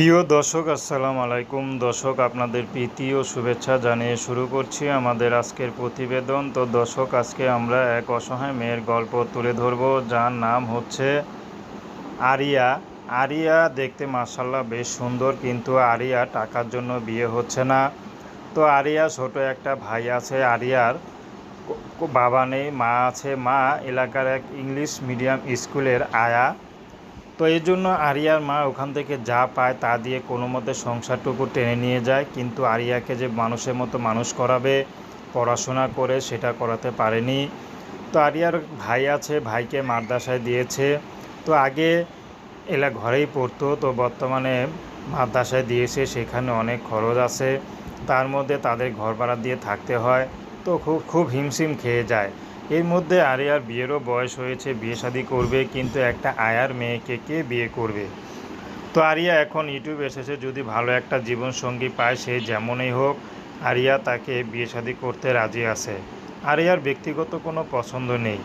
প্রিয় দর্শক, আসসালাম আলাইকুম। দর্শক, আপনাদের প্রীতি ও শুভেচ্ছা জানিয়ে শুরু করছি আমাদের আজকের প্রতিবেদন। তো দর্শক, আজকে আমরা এক অসহায় মেয়ের গল্প তুলে ধরব। যার নাম হচ্ছে আরিয়া। আরিয়া দেখতে মার্শাল্লাহ বেশ সুন্দর, কিন্তু আরিয়া টাকার জন্য বিয়ে হচ্ছে না। তো আরিয়া ছোট একটা ভাই আছে, আরিয়ার বাবা নেই, মা আছে। মা এলাকার এক ইংলিশ মিডিয়াম স্কুলের আয়া। তো এই জন্য আরিয়ার মা ওখান থেকে যা পায় তা দিয়ে কোনো মতে সংসারটুকু টেনে নিয়ে যায়। কিন্তু আরিয়াকে যে মানুষের মতো মানুষ করাবে, পড়াশোনা করে সেটা করাতে পারেনি। তো আরিয়ার ভাই আছে, ভাইকে মাদ্রাসায় দিয়েছে। তো আগে এলা ঘরেই পড়তো, তো বর্তমানে মাদ্রাসায় দিয়েছে, সেখানে অনেক খরচ আছে। তার মধ্যে তাদের ঘর ভাড়া দিয়ে থাকতে হয়। তো খুব খুব হিমশিম খেয়ে যায়। এর মধ্যে আরিয়ার বিয়েরও বয়স হয়েছে, বিয়ে শাদী করবে, কিন্তু একটা আয়ার মেয়েকে কে বিয়ে করবে? তো আরিয়া এখন ইউটিউব এসেছে, যদি ভালো একটা জীবনসঙ্গী পায়, সে যেমনই হোক, আরিয়া তাকে বিয়ে শাদী করতে রাজি আছে। আরিয়ার ব্যক্তিগত কোনো পছন্দ নেই।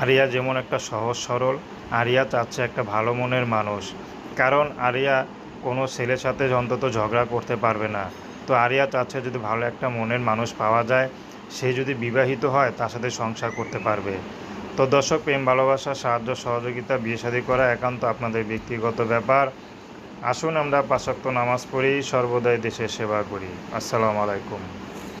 আরিয়া যেমন একটা সহজ সরল, আরিয়া চাচ্ছে একটা ভালো মনের মানুষ। কারণ আরিয়া কোনো ছেলের সাথে অন্তত ঝগড়া করতে পারবে না। তো আরিয়া চাচ্ছে যদি ভালো একটা মনের মানুষ পাওয়া যায় সে যদি বিবাহিত হয়, তার সাথে সংসার করতে পারবে। তো দর্শক, প্রেম, ভালোবাসা, সাহায্য, সহযোগিতা, বিয়ে শাদী করা একান্ত আপনাদের ব্যক্তিগত ব্যাপার। আসুন আমরা পাশাক্ত নামাজ পড়ি, সর্বদাই দেশের সেবা করি। আসসালামু আলাইকুম।